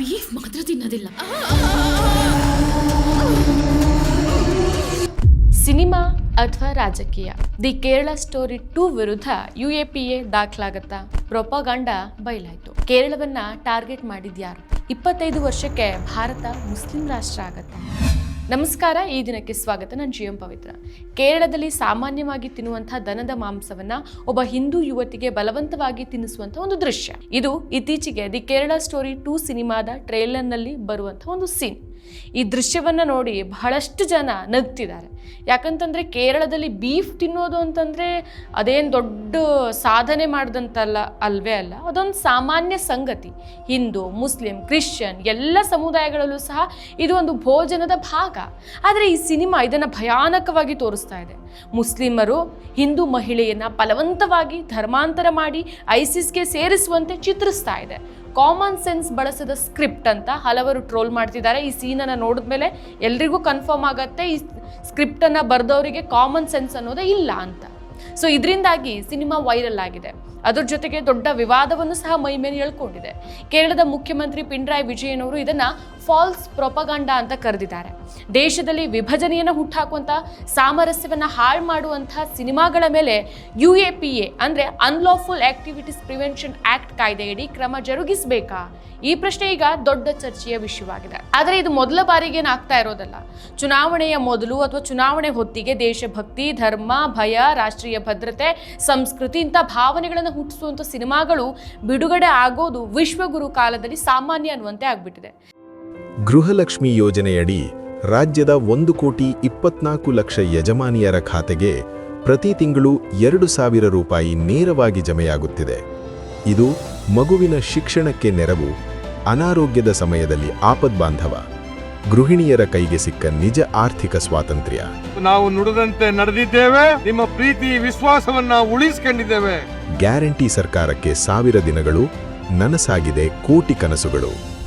Beef ಮಾತ್ರ ತಿನ್ನೋದಿಲ್ಲ. Cinema ಅಥವಾ ರಾಜಕೀಯ? ದಿ ಕೇರಳ ಸ್ಟೋರಿ ಟೂ ವಿರುದ್ಧ ಯು ಎ ಪಿ ಎ ದಾಖಲಾಗತ್ತಾ? ಪ್ರೊಪಗಂಡ ಬಯಲಾಯಿತು. ಕೇರಳವನ್ನ ಟಾರ್ಗೆಟ್ ಮಾಡಿದ್ಯಾರು? ಇಪ್ಪತ್ತೈದು ವರ್ಷಕ್ಕೆ ಭಾರತ ಮುಸ್ಲಿಂ ರಾಷ್ಟ್ರ ಆಗತ್ತಾ. ನಮಸ್ಕಾರ, ಈ ದಿನಕ್ಕೆ ಸ್ವಾಗತ. ನಾನು ಜಿ ಎಂ ಪವಿತ್ರ. ಕೇರಳದಲ್ಲಿ ಸಾಮಾನ್ಯವಾಗಿ ತಿನ್ನುವಂತಹ ದನದ ಮಾಂಸವನ್ನ ಒಬ್ಬ ಹಿಂದೂ ಯುವತಿಗೆ ಬಲವಂತವಾಗಿ ತಿನ್ನಿಸುವಂತ ಒಂದು ದೃಶ್ಯ. ಇದು ಇತ್ತೀಚೆಗೆ ದಿ ಕೇರಳ ಸ್ಟೋರಿ ಟೂ ಸಿನಿಮಾದ ಟ್ರೇಲರ್ನಲ್ಲಿ ಬರುವಂತಹ ಒಂದು ಸೀನ್. ಈ ದೃಶ್ಯವನ್ನ ನೋಡಿ ಬಹಳಷ್ಟು ಜನ ನಗ್ತಿದ್ದಾರೆ. ಯಾಕಂತಂದ್ರೆ ಕೇರಳದಲ್ಲಿ ಬೀಫ್ ತಿನ್ನೋದು ಅಂತಂದ್ರೆ ಅದೇನು ದೊಡ್ಡ ಸಾಧನೆ ಮಾಡಿದಂತಲ್ಲ, ಅಲ್ವೇ ಅಲ್ಲ. ಅದೊಂದು ಸಾಮಾನ್ಯ ಸಂಗತಿ. ಹಿಂದೂ, ಮುಸ್ಲಿಂ, ಕ್ರಿಶ್ಚಿಯನ್ ಎಲ್ಲ ಸಮುದಾಯಗಳಲ್ಲೂ ಸಹ ಇದು ಒಂದು ಭೋಜನದ ಭಾಗ. ಆದರೆ ಈ ಸಿನಿಮಾ ಇದನ್ನು ಭಯಾನಕವಾಗಿ ತೋರಿಸ್ತಾ ಇದೆ. ಮುಸ್ಲಿಮರು, ಹಿಂದೂ ಮಹಿಳೆಯನ್ನು ಫಲವಂತವಾಗಿ ಧರ್ಮಾಂತರ ಮಾಡಿ ಐಸಿಸ್ಗೆ ಸೇರಿಸುವಂತೆ ಚಿತ್ರಿಸ್ತಾ ಇದೆ. ಕಾಮನ್ ಸೆನ್ಸ್ ಬಳಸದ ಸ್ಕ್ರಿಪ್ಟ್ ಅಂತ ಹಲವರು ಟ್ರೋಲ್ ಮಾಡ್ತಿದ್ದಾರೆ. ಈ ಸೀನನ್ನು ನೋಡಿದ್ಮೇಲೆ ಎಲ್ರಿಗೂ ಕನ್ಫರ್ಮ್ ಆಗುತ್ತೆ, ಈ ಸ್ಕ್ರಿಪ್ಟನ್ನು ಬರೆದವರಿಗೆ ಕಾಮನ್ ಸೆನ್ಸ್ ಅನ್ನೋದೇ ಇಲ್ಲ ಅಂತ. ಸೊ, ಇದರಿಂದಾಗಿ ಸಿನಿಮಾ ವೈರಲ್ ಆಗಿದೆ. ಅದ್ರ ಜೊತೆಗೆ ದೊಡ್ಡ ವಿವಾದವನ್ನು ಸಹ ಮೈ ಮೇಲೆ ಎಳ್ಕೊಂಡಿದೆ. ಕೇರಳದ ಮುಖ್ಯಮಂತ್ರಿ ಪಿಣರಾಯಿ ವಿಜಯನ್ ಅವರು ಇದನ್ನ ಫಾಲ್ಸ್ ಪ್ರೊಪಗಾಂಡ ಅಂತ ಕರೆದಿದ್ದಾರೆ. ದೇಶದಲ್ಲಿ ವಿಭಜನೆಯನ್ನು ಹುಟ್ಟಾಕುವಂಥ ಸಾಮರಸ್ಯವನ್ನು ಹಾಳು ಮಾಡುವಂತಹ ಸಿನಿಮಾಗಳ ಮೇಲೆ ಯು ಎ ಪಿ ಎ ಅಂದರೆ ಅನ್ಲಾಫುಲ್ ಆಕ್ಟಿವಿಟೀಸ್ ಪ್ರಿವೆನ್ಷನ್ ಆಕ್ಟ್ ಕಾಯ್ದೆಯಡಿ ಕ್ರಮ ಜರುಗಿಸಬೇಕಾ? ಈ ಪ್ರಶ್ನೆ ಈಗ ದೊಡ್ಡ ಚರ್ಚೆಯ ವಿಷಯವಾಗಿದೆ. ಆದರೆ ಇದು ಮೊದಲ ಬಾರಿಗೆ ಏನಾಗ್ತಾ ಇರೋದಲ್ಲ. ಚುನಾವಣೆಯ ಮೊದಲು ಅಥವಾ ಚುನಾವಣೆ ಹೊತ್ತಿಗೆ ದೇಶಭಕ್ತಿ, ಧರ್ಮ, ಭಯ, ರಾಷ್ಟ್ರೀಯ ಭದ್ರತೆ, ಸಂಸ್ಕೃತಿ ಇಂಥ ಭಾವನೆಗಳನ್ನು ಹುಟ್ಟಿಸುವಂಥ ಸಿನಿಮಾಗಳು ಬಿಡುಗಡೆ ಆಗೋದು ವಿಶ್ವಗುರು ಕಾಲದಲ್ಲಿ ಸಾಮಾನ್ಯ ಅನ್ನುವಂತೆ ಆಗ್ಬಿಟ್ಟಿದೆ. ಗೃಹಲಕ್ಷ್ಮಿ ಯೋಜನೆಯಡಿ ರಾಜ್ಯದ ಒಂದು ಕೋಟಿ ಇಪ್ಪತ್ನಾಲ್ಕು ಲಕ್ಷ ಯಜಮಾನಿಯರ ಖಾತೆಗೆ ಪ್ರತಿ ತಿಂಗಳು ಎರಡು ಸಾವಿರ ರೂಪಾಯಿ ನೇರವಾಗಿ ಜಮೆಯಾಗುತ್ತಿದೆ. ಇದು ಮಗುವಿನ ಶಿಕ್ಷಣಕ್ಕೆ ನೆರವು ಅನಾರೋಗ್ಯದ ಸಮಯದಲ್ಲಿ ಆಪದ್ಬಾಂಧವ ಗೃಹಿಣಿಯರ ಕೈಗೆ ಸಿಕ್ಕ ನಿಜ ಆರ್ಥಿಕ ಸ್ವಾತಂತ್ರ್ಯ. ನಾವು ನುಡಿದಂತೆ ನಡೆದಿದ್ದೇವೆ ನಿಮ್ಮ ಪ್ರೀತಿ ವಿಶ್ವಾಸವನ್ನ ಉಳಿಸಿಕೊಂಡಿದ್ದೇವೆ. ಗ್ಯಾರಂಟಿ ಸರ್ಕಾರಕ್ಕೆ ಸಾವಿರ ದಿನಗಳು ನನಸಾಗಿದೆ ಕೋಟಿ ಕನಸುಗಳು.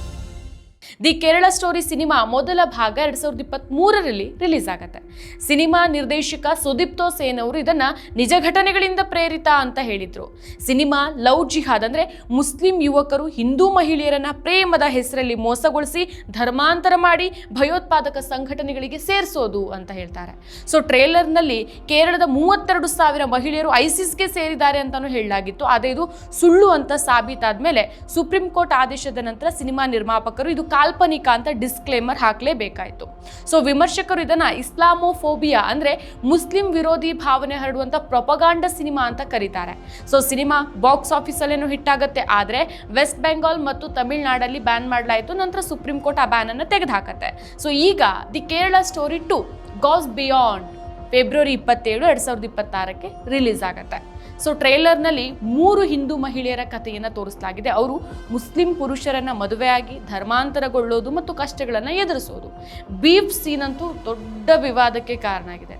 ದಿ ಕೇರಳ ಸ್ಟೋರಿ ಸಿನಿಮಾ ಮೊದಲ ಭಾಗ ಎರಡ್ ಸಾವಿರದ ಇಪ್ಪತ್ತ್ ಮೂರರಲ್ಲಿ ರಿಲೀಸ್ ಆಗತ್ತೆ. ಸಿನಿಮಾ ನಿರ್ದೇಶಕ ಸುದೀಪ್ತೋ ಸೇನ್ ಅವರು ಇದನ್ನ ನಿಜ ಘಟನೆಗಳಿಂದ ಪ್ರೇರಿತ ಅಂತ ಹೇಳಿದ್ರು. ಸಿನಿಮಾ ಲವ್ ಜಿಹಾದ್ ಅಂದ್ರೆ ಮುಸ್ಲಿಂ ಯುವಕರು ಹಿಂದೂ ಮಹಿಳೆಯರನ್ನ ಪ್ರೇಮದ ಹೆಸರಲ್ಲಿ ಮೋಸಗೊಳಿಸಿ ಧರ್ಮಾಂತರ ಮಾಡಿ ಭಯೋತ್ಪಾದಕ ಸಂಘಟನೆಗಳಿಗೆ ಸೇರಿಸೋದು ಅಂತ ಹೇಳ್ತಾರೆ. ಸೊ ಟ್ರೇಲರ್ನಲ್ಲಿ ಕೇರಳದ ಮೂವತ್ತೆರಡು ಸಾವಿರ ಮಹಿಳೆಯರು ಐಸಿಸ್ಗೆ ಸೇರಿದ್ದಾರೆ ಅಂತಾನೂ ಹೇಳಲಾಗಿತ್ತು. ಆದರೆ ಇದು ಸುಳ್ಳು ಅಂತ ಸಾಬೀತಾದ ಮೇಲೆ ಸುಪ್ರೀಂ ಕೋರ್ಟ್ ಆದೇಶದ ನಂತರ ಸಿನಿಮಾ ನಿರ್ಮಾಪಕರು ಇದು ಕಾಲ್ಪನಿಕ ಅಂತ ಡಿಸ್ಕ್ಲೇಮರ್ ಹಾಕಲೇಬೇಕಾಯಿತು. ಸೊ ವಿಮರ್ಶಕರು ಇದನ್ನು ಇಸ್ಲಾಮೋಫೋಬಿಯಾ ಅಂದರೆ ಮುಸ್ಲಿಂ ವಿರೋಧಿ ಭಾವನೆ ಹರಡುವಂಥ ಪ್ರೊಪಗಾಂಡ ಸಿನಿಮಾ ಅಂತ ಕರೀತಾರೆ. ಸೊ ಸಿನಿಮಾ ಬಾಕ್ಸ್ ಆಫೀಸಲ್ಲೇನು ಹಿಟ್ ಆಗುತ್ತೆ, ಆದ್ರೆ ವೆಸ್ಟ್ ಬೆಂಗಾಲ್ ಮತ್ತು ತಮಿಳುನಾಡಲ್ಲಿ ಬ್ಯಾನ್ ಮಾಡಲಾಯಿತು, ನಂತರ ಸುಪ್ರೀಂ ಕೋರ್ಟ್ ಆ ಬ್ಯಾನ್ ಅನ್ನು ತೆಗೆದುಹಾಕತ್ತೆ. ಸೊ ಈಗ the Kerala story two goes beyond February ಇಪ್ಪತ್ತೇಳು, ಎರಡು ಸಾವಿರದ ಇಪ್ಪತ್ತಾರಕ್ಕೆ ರಿಲೀಸ್ ಆಗುತ್ತೆ. ಸೊ ಟ್ರೇಲರ್ನಲ್ಲಿ ಮೂರು ಹಿಂದೂ ಮಹಿಳೆಯರ ಕಥೆಯನ್ನು ತೋರಿಸಲಾಗಿದೆ. ಅವರು ಮುಸ್ಲಿಂ ಪುರುಷರನ್ನ ಮದುವೆಯಾಗಿ ಧರ್ಮಾಂತರಗೊಳ್ಳೋದು ಮತ್ತು ಕಷ್ಟಗಳನ್ನು ಎದುರಿಸೋದು. ಬೀಫ್ ಸೀನ್ ಅಂತೂ ದೊಡ್ಡ ವಿವಾದಕ್ಕೆ ಕಾರಣ ಆಗಿದೆ.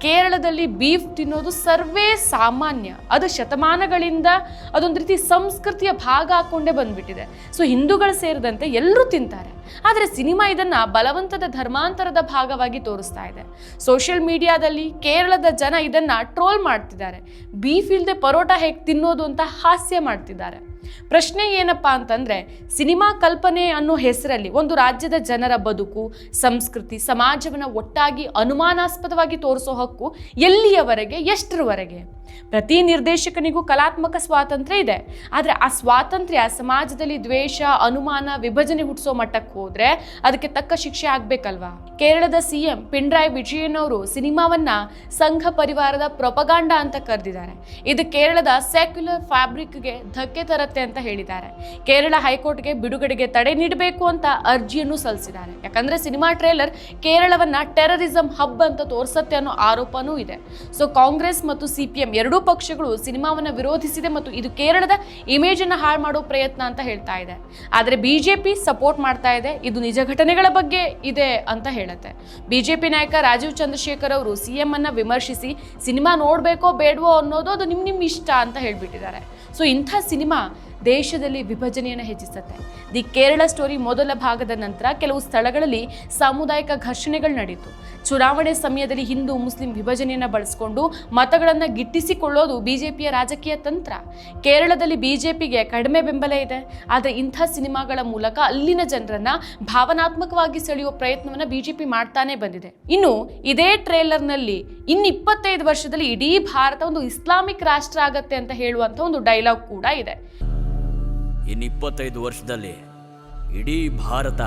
ಕೇರಳದಲ್ಲಿ ಬೀಫ್ ತಿನ್ನೋದು ಸರ್ವೇ ಸಾಮಾನ್ಯ. ಅದು ಶತಮಾನಗಳಿಂದ ಅದೊಂದು ರೀತಿ ಸಂಸ್ಕೃತಿಯ ಭಾಗ ಹಾಕೊಂಡೇ ಬಂದ್ಬಿಟ್ಟಿದೆ. ಸೊ ಹಿಂದೂಗಳು ಸೇರಿದಂತೆ ಎಲ್ಲರೂ ತಿಂತಾರೆ. ಆದರೆ ಸಿನಿಮಾ ಇದನ್ನ ಬಲವಂತದ ಧರ್ಮಾಂತರದ ಭಾಗವಾಗಿ ತೋರಿಸ್ತಾ ಇದೆ. ಸೋಷಿಯಲ್ ಮೀಡಿಯಾದಲ್ಲಿ ಕೇರಳದ ಜನ ಇದನ್ನ ಟ್ರೋಲ್ ಮಾಡ್ತಿದ್ದಾರೆ. ಬೀಫ್ ಇಲ್ಲದೆ ಪರೋಟ ಹೇಗೆ ತಿನ್ನೋದು ಅಂತ ಹಾಸ್ಯ ಮಾಡ್ತಿದ್ದಾರೆ. ಪ್ರಶ್ನೆ ಏನಪ್ಪಾ ಅಂತಂದ್ರೆ, ಸಿನಿಮಾ ಕಲ್ಪನೆ ಅನ್ನೋ ಹೆಸರಲ್ಲಿ ಒಂದು ರಾಜ್ಯದ ಜನರ ಬದುಕು, ಸಂಸ್ಕೃತಿ, ಸಮಾಜವನ್ನ ಒಟ್ಟಾಗಿ ಅನುಮಾನಾಸ್ಪದವಾಗಿ ತೋರಿಸೋ ಹಕ್ಕು ಎಲ್ಲಿಯವರೆಗೆ, ಎಷ್ಟರವರೆಗೆ? ಪ್ರತಿ ನಿರ್ದೇಶಕನಿಗೂ ಕಲಾತ್ಮಕ ಸ್ವಾತಂತ್ರ್ಯ ಇದೆ. ಆದರೆ ಆ ಸ್ವಾತಂತ್ರ್ಯ ಸಮಾಜದಲ್ಲಿ ದ್ವೇಷ, ಅನುಮಾನ, ವಿಭಜನೆ ಹುಟ್ಟಿಸೋ ಮಟ್ಟಕ್ಕೆ ಹೋದ್ರೆ ಅದಕ್ಕೆ ತಕ್ಕ ಶಿಕ್ಷೆ ಆಗಬೇಕಲ್ವಾ? ಕೇರಳದ ಸಿಎಂ ಪಿಣರಾಯಿ ವಿಜಯನ್ ಅವರು ಸಿನಿಮಾವನ್ನ ಸಂಘ ಪರಿವಾರದ ಪ್ರೊಪಗಾಂಡ ಅಂತ ಕರೆದಿದ್ದಾರೆ. ಇದು ಕೇರಳದ ಸೆಕ್ಯುಲರ್ ಫ್ಯಾಬ್ರಿಕ್ಗೆ ಧಕ್ಕೆ ತರತ್ತೆ ಅಂತ ಹೇಳಿದ್ದಾರೆ. ಕೇರಳ ಹೈಕೋರ್ಟ್ಗೆ ಬಿಡುಗಡೆಗೆ ತಡೆ ನೀಡಬೇಕು ಅಂತ ಅರ್ಜಿಯನ್ನು ಸಲ್ಲಿಸಿದ್ದಾರೆ. ಯಾಕಂದ್ರೆ ಸಿನಿಮಾ ಟ್ರೇಲರ್ ಕೇರಳವನ್ನ ಟೆರರಿಸಂ ಹಬ್ ಅಂತ ತೋರಿಸತ್ತೆ ಅನ್ನೋ ಆರೋಪನೂ ಇದೆ. ಸೊ ಕಾಂಗ್ರೆಸ್ ಮತ್ತು ಸಿಪಿಎಂ ಎರಡೂ ಪಕ್ಷಗಳು ಸಿನಿಮಾವನ್ನು ವಿರೋಧಿಸಿದೆ ಮತ್ತು ಇದು ಕೇರಳದ ಇಮೇಜ್ ಅನ್ನು ಹಾಳು ಮಾಡೋ ಪ್ರಯತ್ನ ಅಂತ ಹೇಳ್ತಾ ಇದೆ. ಆದರೆ ಬಿಜೆಪಿ ಸಪೋರ್ಟ್ ಮಾಡ್ತಾ ಇದೆ. ಇದು ನಿಜ ಘಟನೆಗಳ ಬಗ್ಗೆ ಇದೆ ಅಂತ ಹೇಳುತ್ತೆ. ಬಿಜೆಪಿ ನಾಯಕ ರಾಜೀವ್ ಚಂದ್ರಶೇಖರ್ ಅವರು ಸಿಎಂ ಅನ್ನ ವಿಮರ್ಶಿಸಿ ಸಿನಿಮಾ ನೋಡಬೇಕೋ ಬೇಡವೋ ಅನ್ನೋದು ಅದು ನಿಮ್ ನಿಮ್ ಇಷ್ಟ ಅಂತ ಹೇಳ್ಬಿಟ್ಟಿದ್ದಾರೆ. ಸೊ ಇಂಥ ಸಿನಿಮಾ ದೇಶದಲ್ಲಿ ವಿಭಜನೆಯನ್ನು ಹೆಚ್ಚಿಸುತ್ತೆ. ದಿ ಕೇರಳ ಸ್ಟೋರಿ ಮೊದಲ ಭಾಗದ ನಂತರ ಕೆಲವು ಸ್ಥಳಗಳಲ್ಲಿ ಸಾಮುದಾಯಿಕ ಘರ್ಷಣೆಗಳು ನಡೆಯಿತು ಚುನಾವಣೆ ಸಮಯದಲ್ಲಿ ಹಿಂದೂ, ಮುಸ್ಲಿಂ ವಿಭಜನೆಯನ್ನು ಬಳಸಿಕೊಂಡು ಮತಗಳನ್ನು ಗಿಟ್ಟಿಸಿಕೊಳ್ಳೋದು ಬಿಜೆಪಿಯ ರಾಜಕೀಯ ತಂತ್ರ. ಕೇರಳದಲ್ಲಿ ಬಿಜೆಪಿಗೆ ಕಡಿಮೆ ಬೆಂಬಲ ಇದೆ. ಆದರೆ ಇಂಥ ಸಿನಿಮಾಗಳ ಮೂಲಕ ಅಲ್ಲಿನ ಜನರನ್ನ ಭಾವನಾತ್ಮಕವಾಗಿ ಸೆಳೆಯುವ ಪ್ರಯತ್ನವನ್ನ ಬಿಜೆಪಿ ಮಾಡ್ತಾನೆ ಬಂದಿದೆ. ಇನ್ನು ಇದೇ ಟ್ರೇಲರ್ನಲ್ಲಿ ಇನ್ನಿಪ್ಪತ್ತೈದು ವರ್ಷದಲ್ಲಿ ಇಡೀ ಭಾರತ ಒಂದು ಇಸ್ಲಾಮಿಕ್ ರಾಷ್ಟ್ರ ಆಗತ್ತೆ ಅಂತ ಹೇಳುವಂಥ ಒಂದು ಡೈಲಾಗ್ ಕೂಡ ಇದೆ. ಇಪ್ಪತ್ತೈದು ವರ್ಷದಲ್ಲಿ ಇಡೀ ಭಾರತ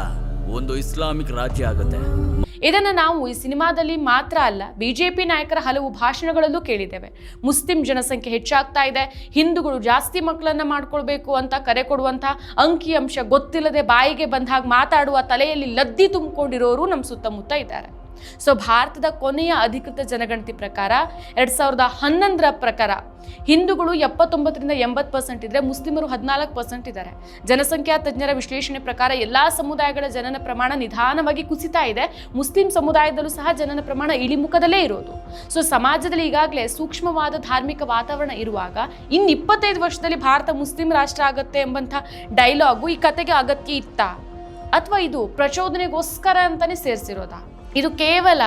ಒಂದು ಇಸ್ಲಾಮಿಕ್ ರಾಜ್ಯ ಆಗುತ್ತೆ. ಇದನ್ನು ನಾವು ಈ ಸಿನಿಮಾದಲ್ಲಿ ಮಾತ್ರ ಅಲ್ಲ, ಬಿಜೆಪಿ ನಾಯಕರ ಹಲವು ಭಾಷಣಗಳಲ್ಲೂ ಕೇಳಿದ್ದೇವೆ. ಮುಸ್ಲಿಂ ಜನಸಂಖ್ಯೆ ಹೆಚ್ಚಾಗ್ತಾ ಇದೆ, ಹಿಂದೂಗಳು ಜಾಸ್ತಿ ಮಕ್ಕಳನ್ನ ಮಾಡ್ಕೊಳ್ಬೇಕು ಅಂತ ಕರೆ ಕೊಡುವಂಥ ಅಂಕಿಅಂಶ ಗೊತ್ತಿಲ್ಲದೆ ಬಾಯಿಗೆ ಬಂದ ಹಾಗೆ ಮಾತಾಡುವ ತಲೆಯಲ್ಲಿ ಲದ್ದಿ ತುಂಬಿಕೊಂಡಿರೋರು ನಮ್ಮ ಸುತ್ತಮುತ್ತ ಇದ್ದಾರೆ. ಸೊ ಭಾರತದ ಕೊನೆಯ ಅಧಿಕೃತ ಜನಗಣತಿ ಪ್ರಕಾರ ಎರಡು ಸಾವಿರದ ಹನ್ನೊಂದರ ಪ್ರಕಾರ ಹಿಂದೂಗಳು ಎಪ್ಪತ್ತೊಂಬತ್ತರಿಂದ ಎಂಬತ್ತು ಪರ್ಸೆಂಟ್ ಇದ್ದರೆ ಮುಸ್ಲಿಮರು ಹದಿನಾಲ್ಕು ಪರ್ಸೆಂಟ್ ಇದ್ದಾರೆ. ಜನಸಂಖ್ಯಾ ತಜ್ಞರ ವಿಶ್ಲೇಷಣೆ ಪ್ರಕಾರ ಎಲ್ಲ ಸಮುದಾಯಗಳ ಜನನ ಪ್ರಮಾಣ ನಿಧಾನವಾಗಿ ಕುಸಿತಾ ಇದೆ. ಮುಸ್ಲಿಂ ಸಮುದಾಯದಲ್ಲೂ ಸಹ ಜನನ ಪ್ರಮಾಣ ಇಳಿಮುಖದಲ್ಲೇ ಇರೋದು. ಸೊ ಸಮಾಜದಲ್ಲಿ ಈಗಾಗಲೇ ಸೂಕ್ಷ್ಮವಾದ ಧಾರ್ಮಿಕ ವಾತಾವರಣ ಇರುವಾಗ ಇನ್ನು ಇಪ್ಪತ್ತೈದು ವರ್ಷದಲ್ಲಿ ಭಾರತ ಮುಸ್ಲಿಂ ರಾಷ್ಟ್ರ ಆಗುತ್ತೆ ಎಂಬಂಥ ಡೈಲಾಗು ಈ ಕತೆಗೆ ಅಗತ್ಯ ಇತ್ತಾ? ಅಥವಾ ಇದು ಪ್ರಚೋದನೆಗೋಸ್ಕರ ಅಂತಾನೆ ಸೇರಿಸಿರೋದಾ? ಇದು ಕೇವಲ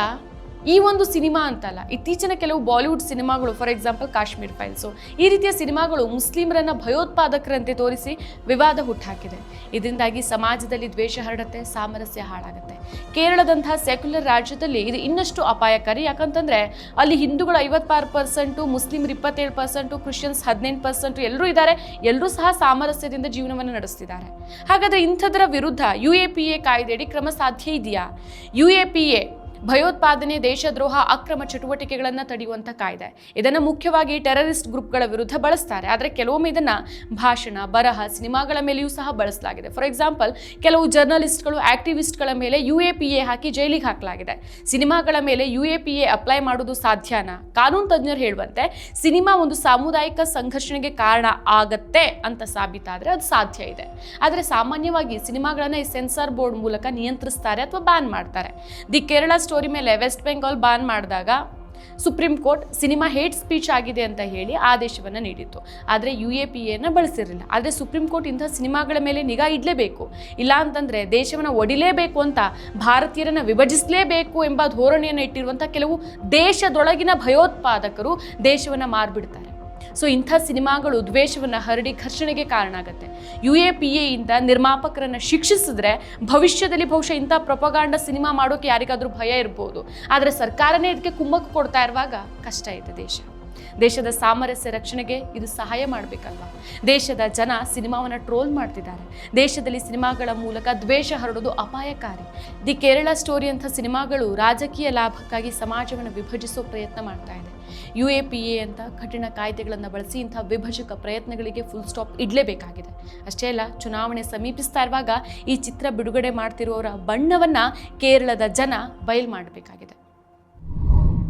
ಈ ಒಂದು ಸಿನಿಮಾ ಅಂತಲ್ಲ, ಇತ್ತೀಚಿನ ಕೆಲವು ಬಾಲಿವುಡ್ ಸಿನಿಮಾಗಳು ಫಾರ್ ಎಕ್ಸಾಂಪಲ್ ಕಾಶ್ಮೀರ್ ಫೈಲ್ಸು, ಈ ರೀತಿಯ ಸಿನಿಮಾಗಳು ಮುಸ್ಲಿಮರನ್ನ ಭಯೋತ್ಪಾದಕರಂತೆ ತೋರಿಸಿ ವಿವಾದ ಹುಟ್ಟಾಕಿದೆ ಇದರಿಂದಾಗಿ ಸಮಾಜದಲ್ಲಿ ದ್ವೇಷ ಹರಡುತ್ತೆ, ಸಾಮರಸ್ಯ ಹಾಳಾಗುತ್ತೆ. ಕೇರಳದಂತಹ ಸೆಕ್ಯುಲರ್ ರಾಜ್ಯದಲ್ಲಿ ಇದು ಇನ್ನಷ್ಟು ಅಪಾಯಕಾರಿ. ಯಾಕಂತಂದ್ರೆ, ಅಲ್ಲಿ ಹಿಂದೂಗಳು ಐವತ್ತಾರು ಪರ್ಸೆಂಟು, ಮುಸ್ಲಿಮರು ಇಪ್ಪತ್ತೇಳು ಪರ್ಸೆಂಟು, ಕ್ರಿಶ್ಚಿಯನ್ಸ್ ಹದಿನೆಂಟು ಪರ್ಸೆಂಟು ಎಲ್ಲರೂ ಇದ್ದಾರೆ. ಎಲ್ಲರೂ ಸಹ ಸಾಮರಸ್ಯದಿಂದ ಜೀವನವನ್ನು ನಡೆಸ್ತಿದ್ದಾರೆ. ಹಾಗಾದ್ರೆ ಇಂಥದರ ವಿರುದ್ಧ ಯು ಎ ಪಿ ಎ ಕಾಯ್ದೆಯಡಿ ಕ್ರಮ ಸಾಧ್ಯ ಇದೆಯಾ? ಯು ಎ ಪಿ ಎ ಭಯೋತ್ಪಾದನೆ, ದೇಶದ್ರೋಹ, ಅಕ್ರಮ ಚಟುವಟಿಕೆಗಳನ್ನು ತಡೆಯುವಂಥ ಕಾಯ್ದೆ. ಇದನ್ನು ಮುಖ್ಯವಾಗಿ ಟೆರರಿಸ್ಟ್ ಗ್ರೂಪ್ಗಳ ವಿರುದ್ಧ ಬಳಸ್ತಾರೆ. ಆದರೆ ಕೆಲವೊಮ್ಮೆ ಇದನ್ನು ಭಾಷಣ, ಬರಹ, ಸಿನಿಮಾಗಳ ಮೇಲೆಯೂ ಸಹ ಬಳಸಲಾಗಿದೆ. ಫಾರ್ ಎಕ್ಸಾಂಪಲ್ ಕೆಲವು ಜರ್ನಲಿಸ್ಟ್ಗಳು, ಆಕ್ಟಿವಿಸ್ಟ್ಗಳ ಮೇಲೆ ಯು ಎ ಪಿ ಎ ಹಾಕಿ ಜೈಲಿಗೆ ಹಾಕಲಾಗಿದೆ. ಸಿನಿಮಾಗಳ ಮೇಲೆ U A P A apply ಮಾಡೋದು ಸಾಧ್ಯನಾ? ಕಾನೂನು ತಜ್ಞರು ಹೇಳುವಂತೆ, ಸಿನಿಮಾ ಒಂದು ಸಾಮುದಾಯಿಕ ಸಂಘರ್ಷಣೆಗೆ ಕಾರಣ ಆಗತ್ತೆ ಅಂತ ಸಾಬೀತಾದರೆ ಅದು ಸಾಧ್ಯ ಇದೆ. ಆದರೆ ಸಾಮಾನ್ಯವಾಗಿ ಸಿನಿಮಾಗಳನ್ನು ಈ ಸೆನ್ಸಾರ್ ಬೋರ್ಡ್ ಮೂಲಕ ನಿಯಂತ್ರಿಸ್ತಾರೆ ಅಥವಾ ಬ್ಯಾನ್ ಮಾಡ್ತಾರೆ. ದಿ ಕೇರಳ ಸ್ಟೋರಿ ಮೇಲೆ ವೆಸ್ಟ್ ಬೆಂಗಾಲ್ ಬ್ಯಾನ್ ಮಾಡಿದಾಗ supreme court cinema hate speech ಆಗಿದೆ ಅಂತ ಹೇಳಿ ಆದೇಶವನ್ನು ನೀಡಿತ್ತು. ಆದರೆ ಯು ಎ ಪಿ ಎನ ಬಳಸಿರಲಿಲ್ಲ. ಆದರೆ ಸುಪ್ರೀಂ ಕೋರ್ಟ್ ಇಂಥ ಸಿನಿಮಾಗಳ ಮೇಲೆ ನಿಗಾ ಇಡಲೇಬೇಕು. ಇಲ್ಲ ಅಂತಂದರೆ ದೇಶವನ್ನು ಒಡಿಲೇಬೇಕು ಅಂತ ಭಾರತೀಯರನ್ನು ವಿಭಜಿಸಲೇಬೇಕು ಎಂಬ ಧೋರಣೆಯನ್ನು ಇಟ್ಟಿರುವಂಥ ಕೆಲವು ದೇಶದೊಳಗಿನ ಭಯೋತ್ಪಾದಕರು ದೇಶವನ್ನು ಮಾರ್ಬಿಡ್ತಾರೆ. ಸೊ ಇಂಥ ಸಿನಿಮಾಗಳು ದ್ವೇಷವನ್ನು ಹರಡಿ ಘರ್ಷಣೆಗೆ ಕಾರಣ ಆಗುತ್ತೆ ಯು ಎ ಪಿ ಎಯಿಂದ ನಿರ್ಮಾಪಕರನ್ನು ಶಿಕ್ಷಿಸಿದ್ರೆ ಭವಿಷ್ಯದಲ್ಲಿ ಬಹುಶಃ ಇಂಥ ಪ್ರೊಪಗಾಂಡ ಸಿನಿಮಾ ಮಾಡೋಕೆ ಯಾರಿಗಾದರೂ ಭಯ ಇರ್ಬೋದು. ಆದರೆ ಸರ್ಕಾರನೇ ಇದಕ್ಕೆ ಕುಮ್ಮಕ್ಕು ಕೊಡ್ತಾ ಇರುವಾಗ ಕಷ್ಟ ಇದೆ ದೇಶ. ದೇಶದ ಸಾಮರಸ್ಯ ರಕ್ಷಣೆಗೆ ಇದು ಸಹಾಯ ಮಾಡಬೇಕಲ್ವಾ? ದೇಶದ ಜನ ಸಿನಿಮಾವನ್ನು ಟ್ರೋಲ್ ಮಾಡ್ತಿದ್ದಾರೆ. ದೇಶದಲ್ಲಿ ಸಿನಿಮಾಗಳ ಮೂಲಕ ದ್ವೇಷ ಹರಡೋದು ಅಪಾಯಕಾರಿ. ದಿ ಕೇರಳ ಸ್ಟೋರಿ ಅಂಥ ಸಿನಿಮಾಗಳು ರಾಜಕೀಯ ಲಾಭಕ್ಕಾಗಿ ಸಮಾಜವನ್ನು ವಿಭಜಿಸೋ ಪ್ರಯತ್ನ ಮಾಡ್ತಾ ಇದೆ. ಯು ಎ ಪಿ ಎ ಅಂತ ಕಠಿಣ ಕಾಯ್ದೆಗಳನ್ನು ಬಳಸಿ ಇಂಥ ವಿಭಜಕ ಪ್ರಯತ್ನಗಳಿಗೆ ಫುಲ್ ಸ್ಟಾಪ್ ಇಡಲೇಬೇಕಾಗಿದೆ. ಅಷ್ಟೇ ಅಲ್ಲ, ಚುನಾವಣೆ ಸಮೀಪಿಸ್ತಾ ಇರುವಾಗ ಈ ಚಿತ್ರ ಬಿಡುಗಡೆ ಮಾಡ್ತಿರೋರ ಬಣ್ಣವನ್ನು ಕೇರಳದ ಜನ ಬಯಲು ಮಾಡಬೇಕಾಗಿದೆ.